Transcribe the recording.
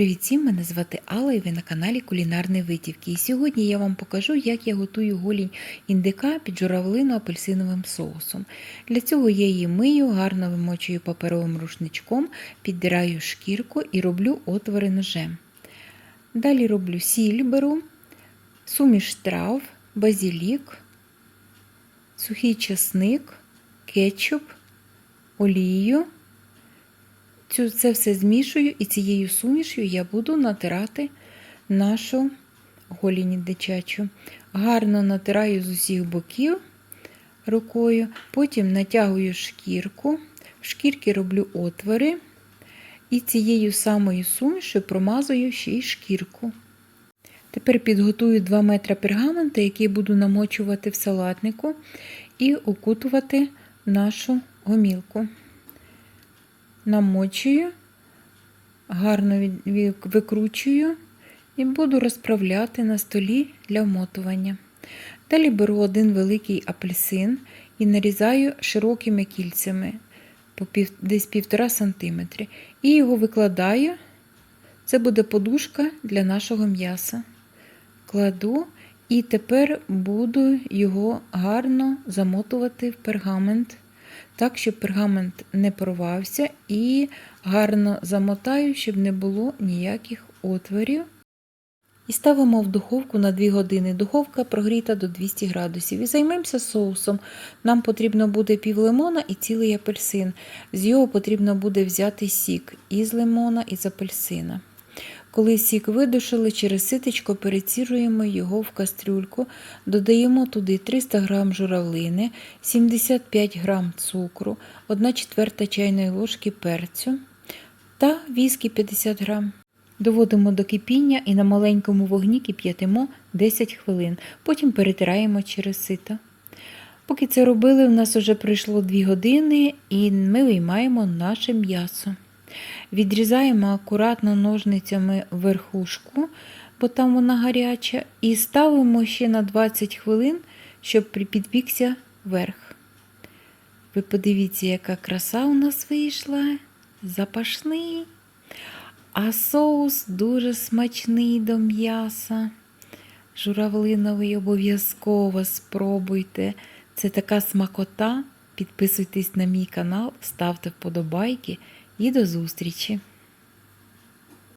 Привіт всім, мене звати Алла і ви на каналі Кулінарні Витівки. І сьогодні я вам покажу, як я готую голінь індика під журавлину апельсиновим соусом. Для цього я її мию, гарно вимочую паперовим рушничком, піддираю шкірку і роблю отвори ножем. Далі роблю сіль беру, суміш трав, базілік, сухий часник, кетчуп, олію. Цю, це все змішую і цією сумішю я буду натирати нашу голінь дитячу. Гарно натираю з усіх боків рукою, потім натягую шкірку, в шкірки роблю отвори і цією самою сумішю промазую ще й шкірку. Тепер підготую 2 метри пергамента, який буду намочувати в салатнику, і окутувати нашу гомілку намочую, гарно викручую і буду розправляти на столі для вмотування. Далі беру один великий апельсин і нарізаю широкими кільцями десь 1,5 см. І його викладаю. Це буде подушка для нашого м'яса. Кладу і тепер буду його гарно замотувати в пергамент так, щоб пергамент не порвався, і гарно замотаю, щоб не було ніяких отворів. І ставимо в духовку на 2 години. Духовка прогріта до 200 градусів. І займемося соусом. Нам потрібно буде пів лимона і цілий апельсин. З його потрібно буде взяти сік із лимона і з апельсина. Коли сік видушили, через ситечко переціруємо його в кастрюльку, додаємо туди 300 г журавлини, 75 г цукру, 1 четверта чайної ложки перцю та віскі 50 г. Доводимо до кипіння і на маленькому вогні кип'ятимо 10 хвилин, потім перетираємо через сито. Поки це робили, у нас вже пройшло 2 години і ми виймаємо наше м'ясо. Відрізаємо акуратно ножницями верхушку, бо там вона гаряча, і ставимо ще на 20 хвилин, щоб підпікся верх. Ви подивіться, яка краса у нас вийшла. Запашний. А соус дуже смачний до м'яса. Журавлиновий обов'язково спробуйте. Це така смакота. Підписуйтесь на мій канал, ставте вподобайки і до зустрічі!